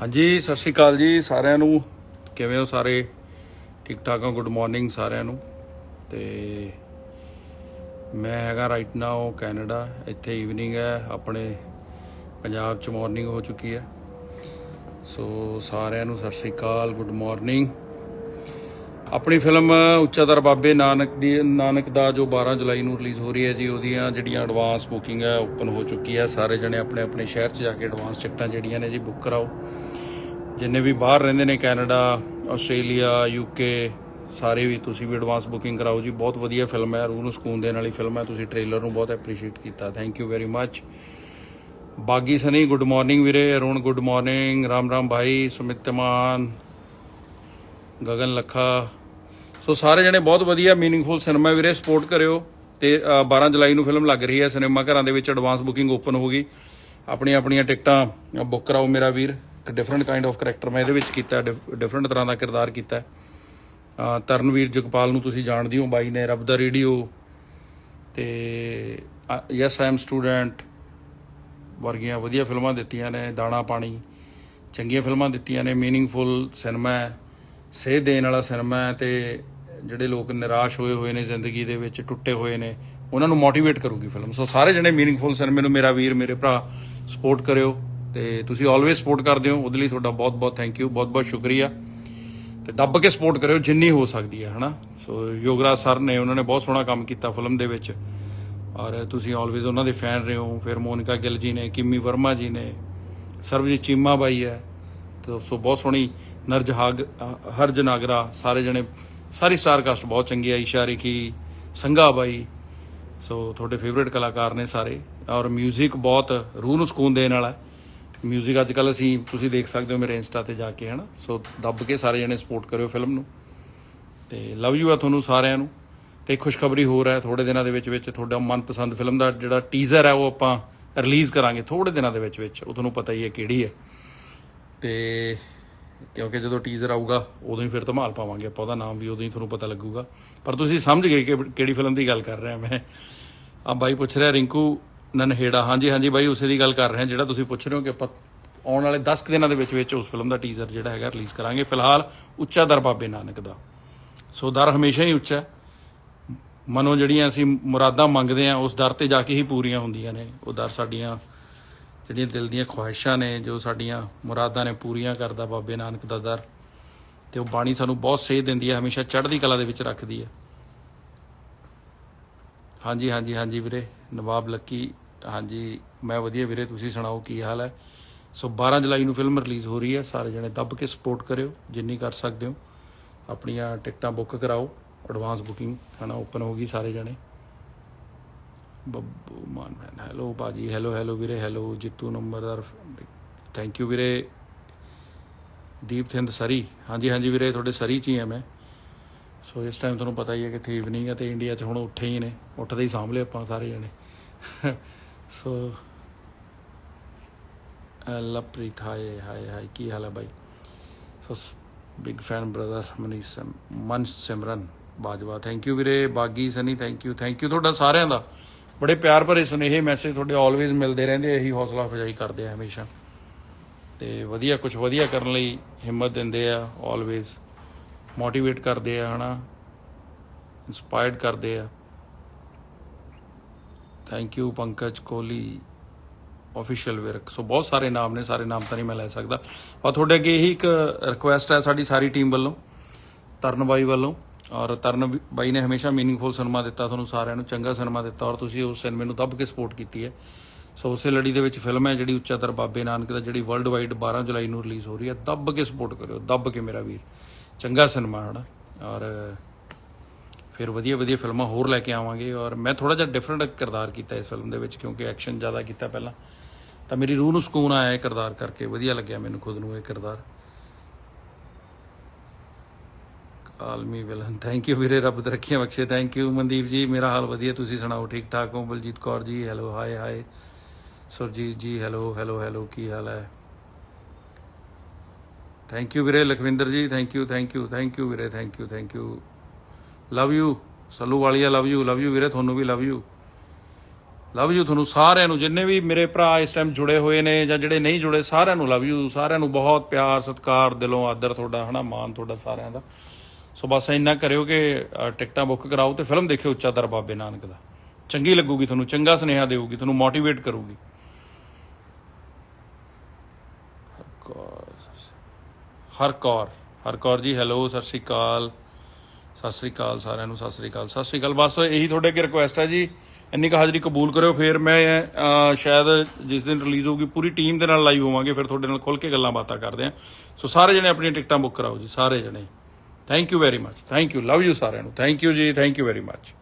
ਹਾਂਜੀ, ਸਤਿ ਸ਼੍ਰੀ ਅਕਾਲ ਜੀ ਸਾਰਿਆਂ ਨੂੰ। ਕਿਵੇਂ ਹੋ ਸਾਰੇ? ਠੀਕ ਠਾਕ ਹੋ? ਗੁੱਡ ਮਾਰਨਿੰਗ ਸਾਰਿਆਂ ਨੂੰ। ਤੇ ਮੈਂ ਹੈਗਾ ਰਾਈਟ ਨਾਓ ਕੈਨੇਡਾ ਇੱਥੇ ਈਵਨਿੰਗ ਹੈ, ਆਪਣੇ ਪੰਜਾਬ ਚ ਮਾਰਨਿੰਗ ਹੋ ਚੁੱਕੀ ਹੈ। ਸੋ ਸਾਰਿਆਂ ਨੂੰ ਸਤਿ ਸ਼੍ਰੀ ਅਕਾਲ ਗੁੱਡ ਮਾਰਨਿੰਗ ਆਪਣੀ ਫਿਲਮ ਉੱਚਾ ਦਰ ਬਾਬੇ ਨਾਨਕ ਦੀ, ਨਾਨਕ ਦਾ ਜੋ 12 ਜੁਲਾਈ ਨੂੰ ਰਿਲੀਜ਼ ਹੋ ਰਹੀ ਹੈ ਜੀ, ਉਹਦੀਆਂ ਜਿਹੜੀਆਂ ਐਡਵਾਂਸ ਬੁਕਿੰਗ ਹੈ ਓਪਨ ਹੋ ਚੁੱਕੀ ਹੈ। ਸਾਰੇ ਜਣੇ ਆਪਣੇ ਆਪਣੇ ਸ਼ਹਿਰ 'ਚ ਜਾ ਕੇ ਐਡਵਾਂਸ ਟਿਕਟਾਂ ਜਿਹੜੀਆਂ ਨੇ ਜੀ ਬੁੱਕ ਕਰਾਓ। ਜਿੰਨੇ ਵੀ ਬਾਹਰ ਰਹਿੰਦੇ ਨੇ ਕੈਨੇਡਾ ਆਸਟ੍ਰੇਲੀਆ ਯੂਕੇ ਸਾਰੇ ਵੀ ਤੁਸੀਂ ਵੀ ਐਡਵਾਂਸ ਬੁਕਿੰਗ ਕਰਾਓ ਜੀ। ਬਹੁਤ ਵਧੀਆ ਫਿਲਮ ਹੈ ਰੂਹ ਨੂੰ ਸਕੂਨ ਦੇਣ ਵਾਲੀ ਫਿਲਮ ਹੈ। ਤੁਸੀਂ ਟ੍ਰੇਲਰ ਨੂੰ ਬਹੁਤ ਐਪਰੀਸ਼ੀਏਟ ਕੀਤਾ। ਥੈਂਕ ਯੂ ਵੈਰੀ ਮੱਚ ਬਾਗੀ ਸਨੀ ਗੁੱਡ ਮਾਰਨਿੰਗ ਵੀਰੇ। ਅਰੁਣ ਗੁੱਡ ਮਾਰਨਿੰਗ ਰਾਮ ਰਾਮ ਭਾਈ ਸੁਮਿਤ ਤਮਾਨ ਗਗਨ ਲੱਖਾ। ਸੋ ਸਾਰੇ ਜਣੇ ਬਹੁਤ ਵਧੀਆ ਮੀਨਿੰਗਫੁਲ ਸਿਨੇਮਾ ਵੀਰੇ ਸਪੋਰਟ ਕਰਿਓ। ਤੇ ਅ, 12 ਜੁਲਾਈ ਨੂੰ ਫਿਲਮ ਲੱਗ ਰਹੀ ਹੈ। ਸਿਨੇਮਾ ਘਰਾਂ ਦੇ ਵਿੱਚ ਐਡਵਾਂਸ ਬੁਕਿੰਗ ਓਪਨ ਹੋ ਗਈ। ਆਪਣੀਆਂ ਆਪਣੀਆਂ ਟਿਕਟਾਂ ਬੁੱਕ ਕਰਾਓ ਮੇਰਾ ਵੀਰ। ਇੱਕ ਡਿਫਰੈਂਟ ਕਾਈਂਡ ਆਫ ਕਰੈਕਟਰ ਮੈਂ ਇਹਦੇ ਵਿੱਚ ਕੀਤਾ ਡਿਫਰੈਂਟ ਤਰ੍ਹਾਂ ਦਾ ਕਿਰਦਾਰ ਕੀਤਾ। ਤਰਨਵੀਰ ਜਗਪਾਲ ਨੂੰ ਤੁਸੀਂ ਜਾਣਦੇ ਹੋ, ਬਾਈ ਨੇ ਰੱਬ ਦਾ ਰੇਡੀਓ ਤੇ ਯੈਸ ਆਈ ਐਮ ਸਟੂਡੈਂਟ ਵਰਗੀਆਂ ਵਧੀਆ ਫਿਲਮਾਂ ਦਿੱਤੀਆਂ ਨੇ, ਦਾਣਾ ਪਾਣੀ, ਚੰਗੀਆਂ ਫਿਲਮਾਂ ਦਿੱਤੀਆਂ ਨੇ ਮੀਨਿੰਗਫੁਲ ਸਿਨੇਮਾ ਹੈ ਸੇਧ ਦੇਣ ਵਾਲਾ ਸਿਨੇਮਾ ਹੈ ਤੇ ਜਿਹੜੇ ਲੋਕ ਨਿਰਾਸ਼ ਹੋਏ ਹੋਏ ਨੇ ਜ਼ਿੰਦਗੀ ਦੇ ਵਿੱਚ, ਟੁੱਟੇ ਹੋਏ ਨੇ, ਉਹਨਾਂ ਨੂੰ ਮੋਟੀਵੇਟ ਕਰੂਗੀ ਫਿਲਮ। ਸੋ ਸਾਰੇ ਜਣੇ ਮੀਨਿੰਗਫੁਲ ਸਿਨੇਮੇ ਨੂੰ ਮੇਰਾ ਵੀਰ, ਮੇਰੇ ਭਰਾ ਸਪੋਰਟ ਕਰਿਓ। ਤੇ ਤੁਸੀਂ ਆਲਵੇਸ ਸਪੋਰਟ ਕਰਦੇ ਹੋ, ਉਹਦੇ ਲਈ ਤੁਹਾਡਾ ਬਹੁਤ ਬਹੁਤ ਥੈਂਕ ਯੂ ਬਹੁਤ ਬਹੁਤ ਸ਼ੁਕਰੀਆ। ਤੇ ਦੱਬ ਕੇ ਸਪੋਰਟ ਕਰਿਓ ਜਿੰਨੀ ਹੋ ਸਕਦੀ ਹੈ, ਹਨਾ? ਸੋ ਯੋਗਰਾਜ ਸਰ ਨੇ, ਉਹਨਾਂ ਨੇ ਬਹੁਤ ਸੋਹਣਾ ਕੰਮ ਕੀਤਾ ਫਿਲਮ ਦੇ ਵਿੱਚ। ਔਰ ਤੁਸੀਂ ਆਲਵੇਜ਼ ਉਹਨਾਂ ਦੇ ਫੈਨ ਰਹੇ ਹੋ। ਫਿਰ ਮੋਨਿਕਾ ਗਿੱਲ ਜੀ ਨੇ, ਕਿਮੀ ਵਰਮਾ ਜੀ ਨੇ, ਸਰਬਜੀਤ ਚੀਮਾ ਬਾਈ ਹੈ। ਤੇ ਸੋ ਬਹੁਤ ਸੋਹਣੀ ਨਰਜਹਾਗ ਹਰਜ ਨਾਗਰਾ ਸਾਰੇ ਜਣੇ, ਸਾਰੀ ਸਟਾਰ ਕਾਸਟ ਬਹੁਤ ਚੰਗੀ ਹੈ ਈਸ਼ਾ ਰੇਖੀ ਸੰਗਾ ਬਾਈ। ਸੋ ਤੁਹਾਡੇ ਫੇਵਰਿਟ ਕਲਾਕਾਰ ਨੇ ਸਾਰੇ। ਔਰ 뮤직 ਬਹੁਤ ਰੂਹ ਨੂੰ ਸਕੂਨ ਦੇਣ ਵਾਲਾ 뮤직 ਅੱਜ ਕੱਲ ਅਸੀਂ, ਤੁਸੀਂ ਦੇਖ ਸਕਦੇ ਹੋ ਮੇਰੇ ਇੰਸਟਾ ਤੇ ਜਾ ਕੇ, ਹਨਾ? ਸੋ ਦੱਬ ਕੇ ਸਾਰੇ ਜਣੇ ਸਪੋਰਟ ਕਰਿਓ ਫਿਲਮ ਨੂੰ। ਤੇ ਲਵ ਯੂ ਆ ਤੁਹਾਨੂੰ ਸਾਰਿਆਂ ਨੂੰ। ਤੇ ਖੁਸ਼ਖਬਰੀ ਹੋਰ ਹੈ ਥੋੜੇ ਦਿਨਾਂ ਦੇ ਵਿੱਚ ਵਿੱਚ ਤੁਹਾਡਾ ਮਨਪਸੰਦ ਫਿਲਮ ਦਾ ਜਿਹੜਾ ਟੀਜ਼ਰ ਹੈ, ਉਹ ਆਪਾਂ ਰਿਲੀਜ਼ ਕਰਾਂਗੇ ਥੋੜੇ ਦਿਨਾਂ ਦੇ ਵਿੱਚ ਵਿੱਚ ਉਹ ਤੁਹਾਨੂੰ ਪਤਾ ਹੀ ਹੈ ਕਿਹੜੀ ਹੈ। ਤੇ ਕਿਉਂਕਿ ਜਦੋਂ ਟੀਜ਼ਰ ਆਊਗਾ, ਉਦੋਂ ਹੀ ਫਿਰ ਧਮਾਲ ਪਾਵਾਂਗੇ ਆਪਾਂ, ਉਹਦਾ ਨਾਮ ਵੀ ਉਦੋਂ ਹੀ ਤੁਹਾਨੂੰ ਪਤਾ ਲੱਗੂਗਾ। ਪਰ ਤੁਸੀਂ ਸਮਝ ਗਏ ਕਿ ਕਿਹੜੀ ਫਿਲਮ ਦੀ ਗੱਲ ਕਰ ਰਿਹਾ ਮੈਂ। ਆ ਬਾਈ ਪੁੱਛ ਰਿਹਾ, ਰਿੰਕੂ ਨਨਹੇੜਾ। ਹਾਂਜੀ ਹਾਂਜੀ ਬਾਈ, ਉਸੇ ਦੀ ਗੱਲ ਕਰ ਰਹੇ ਹਾਂ। ਜਿਹੜਾ ਤੁਸੀਂ ਪੁੱਛ ਰਹੇ ਹੋ ਕਿ ਆਪਾਂ ਆਉਣ ਵਾਲੇ 10 ਕੁ ਦਿਨਾਂ ਦੇ ਵਿੱਚ ਵਿੱਚ ਉਸ ਫਿਲਮ ਦਾ ਟੀਜ਼ਰ ਜਿਹੜਾ ਹੈਗਾ ਰਿਲੀਜ਼ ਕਰਾਂਗੇ। ਫਿਲਹਾਲ ਉੱਚਾ ਦਰ ਬਾਬੇ ਨਾਨਕ ਦਾ। ਸੋ ਦਰ ਹਮੇਸ਼ਾ ਹੀ ਉੱਚਾ ਹੈ। ਮਨੋਂ ਜਿਹੜੀਆਂ ਅਸੀਂ ਮੁਰਾਦਾਂ ਮੰਗਦੇ ਆ ਉਸ ਦਰ ਤੇ ਜਾ ਕੇ ਹੀ ਪੂਰੀਆਂ ਹੁੰਦੀਆਂ ਨੇ। ਉਹ ਦਰ ਸਾਡੀਆਂ ਜਿਹੜੀਆਂ ਦਿਲ ਦੀਆਂ ਖੁਆਇਸ਼ਾਂ ਨੇ, ਜੋ ਸਾਡੀਆਂ ਮੁਰਾਦਾਂ ਨੇ, ਪੂਰੀਆਂ ਕਰਦਾ ਬਾਬੇ ਨਾਨਕ ਦਾ ਦਰ। ਤੇ ਉਹ ਬਾਣੀ ਸਾਨੂੰ ਬਹੁਤ ਸੇਧ ਦਿੰਦੀ ਹੈ, ਹਮੇਸ਼ਾ ਚੜ੍ਹਦੀ ਕਲਾ ਦੇ ਵਿੱਚ ਰੱਖਦੀ ਹੈ। ਹਾਂਜੀ ਹਾਂਜੀ ਹਾਂਜੀ ਵੀਰੇ, ਨਵਾਬ ਲੱਕੀ, ਹਾਂਜੀ, ਮੈਂ ਵਧੀਆ ਵੀਰੇ, ਤੁਸੀਂ ਸੁਣਾਓ ਕੀ ਹਾਲ ਹੈ? ਸੋ 12 ਜੁਲਾਈ ਨੂੰ ਫਿਲਮ ਰਿਲੀਜ਼ ਹੋ ਰਹੀ ਹੈ, ਸਾਰੇ ਜਣੇ ਦੱਬ ਕੇ ਸਪੋਰਟ ਕਰਿਓ, ਜਿੰਨੀ ਕਰ ਸਕਦੇ ਹੋ। ਆਪਣੀਆਂ ਟਿਕਟਾਂ ਬੁੱਕ ਕਰਾਓ ਐਡਵਾਂਸ ਬੁਕਿੰਗ ਹਨਾ ਓਪਨ ਹੋ ਗਈ ਸਾਰੇ ਜਣੇ। ਬੱਬੂ ਮਾਨ ਮੈਨ ਹੈਲੋ ਬਾਜੀ ਹੈਲੋ ਹੈਲੋ ਵੀਰੇ hello Jittu Numberdar thank you ਵੀਰੇ। ਦੀਪ ਥਿੰਦ ਸਰੀ, ਹਾਂਜੀ ਹਾਂਜੀ ਵੀਰੇ, ਤੁਹਾਡੇ ਸਰੀ ਚ ਹੀ ਆ ਮੈਂ। ਸੋ ਇਸ ਟਾਈਮ ਤੁਹਾਨੂੰ ਪਤਾ ਹੀ ਹੈ ਕਿ ਇੱਥੇ ਈਵਨਿੰਗ ਹੈ ਤੇ ਇੰਡੀਆ 'ਚ ਹੁਣ ਉੱਠੇ ਹੀ ਨੇ। ਉੱਠਦੇ ਹੀ ਸਾਂਭ ਲਏ ਆਪਾਂ ਸਾਰੇ ਜਣੇ। ਸੋ ਲਪ੍ਰੀਤ ਹਾਏ ਹਾਏ ਹਾਏ, ਕੀ ਹਾਲ ਹੈ ਬਾਈ? So big fan brother Manish sim- ਮਨ ਸਿਮਰਨ ਬਾਜਵਾ। ਥੈਂਕ ਯੂ ਵੀਰੇ, Baagi Sunny thank you thank you ਤੁਹਾਡਾ ਸਾਰਿਆਂ ਦਾ। ਬੜੇ ਪਿਆਰ ਭਰੇ ਸੁਨੇਹੇ ਮੈਸੇਜ ਤੁਹਾਡੇ ਆਲਵੇਜ਼ ਮਿਲਦੇ ਰਹਿੰਦੇ ਇਹੀ ਹੌਸਲਾ ਅਫਜ਼ਾਈ ਕਰਦੇ ਆ ਹਮੇਸ਼ਾ। ਤੇ ਵਧੀਆ ਕੁਝ ਵਧੀਆ ਕਰਨ ਲਈ ਹਿੰਮਤ ਦਿੰਦੇ ਆ ਆਲਵੇਜ਼ ਮੋਟੀਵੇਟ ਕਰਦੇ ਆ, ਹਨਾ? ਇਨਸਪਾਇਰਡ ਕਰਦੇ ਆ। Thank you Pankaj Kohli. Official work. So ਬਹੁਤ ਸਾਰੇ ਨਾਮ ਨੇ, ਸਾਰੇ ਨਾਮ ਤਾਂ ਨਹੀਂ ਮੈਂ ਲੈ ਸਕਦਾ। ਪਰ ਤੁਹਾਡੇ ਅੱਗੇ ਇਹੀ ਇੱਕ ਰਿਕੁਐਸਟ ਹੈ ਸਾਡੀ ਸਾਰੀ ਟੀਮ ਵੱਲੋਂ, ਤਰਨ ਬਾਈ ਵੱਲੋਂ। ਔਰ ਤਰਨ ਬਾਈ ਨੇ ਹਮੇਸ਼ਾ ਮੀਨਿੰਗਫੁਲ ਸਿਨੇਮਾ ਦਿੱਤਾ ਤੁਹਾਨੂੰ ਸਾਰਿਆਂ ਨੂੰ, ਚੰਗਾ ਸਿਨੇਮਾ ਦਿੱਤਾ। ਔਰ ਤੁਸੀਂ ਉਸ ਸਿਨੇਮੇ ਨੂੰ ਦੱਬ ਕੇ ਸਪੋਰਟ ਕੀਤੀ ਹੈ। ਸੋ ਉਸੇ ਲੜੀ ਦੇ ਵਿੱਚ ਫਿਲਮ ਹੈ ਜਿਹੜੀ ਉੱਚਾਦਰ ਬਾਬੇ ਨਾਨਕ ਦਾ, ਜਿਹੜੀ ਵਰਲਡ ਵਾਈਡ 12 ਜੁਲਾਈ ਨੂੰ ਰਿਲੀਜ਼ ਹੋ ਰਹੀ ਹੈ। ਦੱਬ ਕੇ ਸਪੋਰਟ ਕਰਿਓ, ਦੱਬ ਕੇ ਮੇਰਾ ਵੀਰ। ਚੰਗਾ ਸਿਨੇਮਾ ਹੈ ਨਾ ਔਰ, ਫਿਰ ਵਧੀਆ ਵਧੀਆ ਫਿਲਮਾਂ ਹੋਰ ਲੈ ਕੇ ਆਵਾਂਗੇ। ਔਰ ਮੈਂ ਥੋੜਾ ਜਿਹਾ ਡਿਫਰੈਂਟ ਕਿਰਦਾਰ ਕੀਤਾ ਇਸ ਫਿਲਮ ਦੇ ਵਿੱਚ, ਕਿਉਂਕਿ ਐਕਸ਼ਨ ਜ਼ਿਆਦਾ ਕੀਤਾ ਪਹਿਲਾਂ। ਤਾਂ ਮੇਰੀ ਰੂਹ ਨੂੰ ਸਕੂਨ ਆਇਆ ਇਹ ਕਿਰਦਾਰ ਕਰਕੇ। ਵਧੀਆ ਲੱਗਿਆ ਮੈਨੂੰ ਖੁਦ ਨੂੰ ਇਹ ਕਿਰਦਾਰ। ਆਲਮੀ ਵਿਲਨ ਥੈਂਕ ਯੂ ਵੀਰੇ, ਰੱਬ ਦੀ ਰੱਖੀਆਂ ਬਖਸ਼ੇ। ਥੈਂਕ ਯੂ ਮਨਦੀਪ ਜੀ, ਮੇਰਾ ਹਾਲ ਵਧੀਆ, ਤੁਸੀਂ ਸੁਣਾਓ, ਠੀਕ ਠਾਕ ਹੋ? Baljit Kaur ji hello hi hi Surjit ji hello hello hello ਕੀ ਹਾਲ ਹੈ? ਥੈਂਕ ਯੂ ਵੀਰੇ Lakhwinder ji thank you thank you thank you ਵੀਰੇ thank you thank you love you Sallu Walia love you love you ਵੀਰੇ, ਤੁਹਾਨੂੰ ਵੀ ਲਵ ਯੂ ਲਵ ਯੂ ਤੁਹਾਨੂੰ ਸਾਰਿਆਂ ਨੂੰ, ਜਿੰਨੇ ਵੀ ਮੇਰੇ ਭਰਾ ਇਸ ਟਾਈਮ ਜੁੜੇ ਹੋਏ ਨੇ ਜਾਂ ਜਿਹੜੇ ਨਹੀਂ ਜੁੜੇ, ਸਾਰਿਆਂ ਨੂੰ ਲਵ ਯੂ ਸਾਰਿਆਂ ਨੂੰ ਬਹੁਤ ਪਿਆਰ, ਸਤਿਕਾਰ, ਦਿਲੋਂ ਆਦਰ ਤੁਹਾਡਾ, ਹਨਾ, ਮਾਣ ਤੁਹਾਡਾ ਸਾਰਿਆਂ ਦਾ। ਸੋ ਬਸ ਇੰਨਾ ਕਰਿਓ ਕਿ ਟਿਕਟਾਂ ਬੁੱਕ ਕਰਾਓ ਤੇ ਫਿਲਮ ਦੇਖਿਓ ਉੱਚਾ ਦਰ ਬਾਬੇ ਨਾਨਕ ਦਾ। ਚੰਗੀ ਲੱਗੂਗੀ ਤੁਹਾਨੂੰ, ਚੰਗਾ ਸੁਨੇਹਾ ਦੇਊਗੀ, ਤੁਹਾਨੂੰ ਮੋਟੀਵੇਟ ਕਰੂਗੀ। ਹਰ ਕੌਰ ਹਰ ਕੌਰ ਜੀ, ਹੈਲੋ, ਸਤਿ ਸ਼੍ਰੀ ਅਕਾਲ। ਸਤਿ ਸ਼੍ਰੀ ਅਕਾਲ ਸਾਰਿਆਂ ਨੂੰ, ਸਤਿ ਸ਼੍ਰੀ ਅਕਾਲ, ਸਤਿ ਸ਼੍ਰੀ ਅਕਾਲ। ਬਸ ਇਹੀ ਤੁਹਾਡੇ ਅੱਗੇ ਰਿਕੁਐਸਟ ਹੈ ਜੀ। ਇੰਨੀ ਕੁ ਹਾਜ਼ਰੀ ਕਬੂਲ ਕਰਿਓ, ਫਿਰ ਮੈਂ ਸ਼ਾਇਦ ਜਿਸ ਦਿਨ ਰਿਲੀਜ਼ ਹੋਊਗੀ, ਪੂਰੀ ਟੀਮ ਦੇ ਨਾਲ ਲਾਈਵ ਹੋਵਾਂਗੇ, ਫਿਰ ਤੁਹਾਡੇ ਨਾਲ ਖੁੱਲ ਕੇ ਗੱਲਾਂ ਬਾਤਾਂ ਕਰਦੇ ਹਾਂ ਸੋ ਸਾਰੇ ਜਣੇ ਆਪਣੀਆਂ ਟਿਕਟਾਂ ਬੁੱਕ ਕਰਾਓ ਜੀ, ਸਾਰੇ ਜਣੇ। Thank you very much thank you love you ਸਾਰਿਆਂ ਨੂੰ। Thank you ji thank you very much